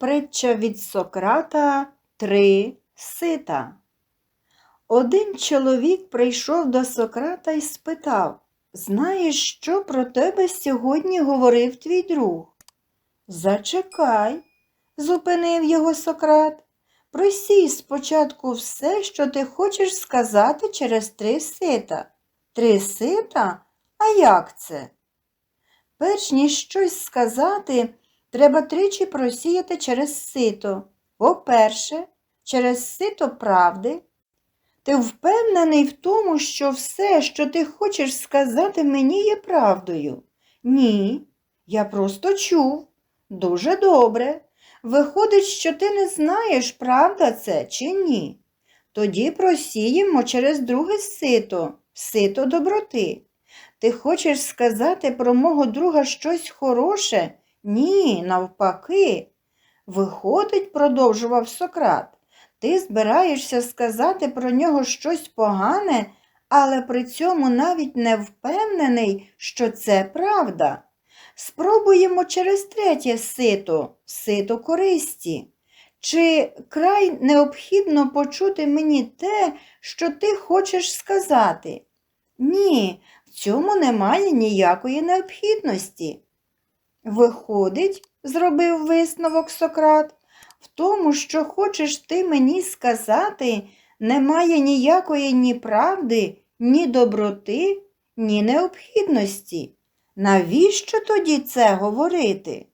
Притча від Сократа Три сита. Один чоловік прийшов до Сократа і спитав, Знаєш, що про тебе сьогодні говорив твій друг? Зачекай, зупинив його Сократ. Просій спочатку все, що ти хочеш сказати через три сита. Три сита? А як це? Перш ніж щось сказати, треба тричі просіяти через сито. По-перше, через сито правди. Ти впевнений в тому, що все, що ти хочеш сказати, мені є правдою? Ні, я просто чув. Дуже добре. Виходить, що ти не знаєш, правда це чи ні. Тоді просіємо через друге сито, сито доброти. Ти хочеш сказати про мого друга щось хороше? Ні, навпаки. Виходить, продовжував Сократ, ти збираєшся сказати про нього щось погане, але при цьому навіть не впевнений, що це правда. Спробуємо через третє сито, сито користі. Чи край необхідно почути мені те, що ти хочеш сказати? Ні, в цьому немає ніякої необхідності. Виходить, зробив висновок Сократ, в тому, що хочеш ти мені сказати, немає ніякої ні правди, ні доброти, ні необхідності. Навіщо тоді це говорити?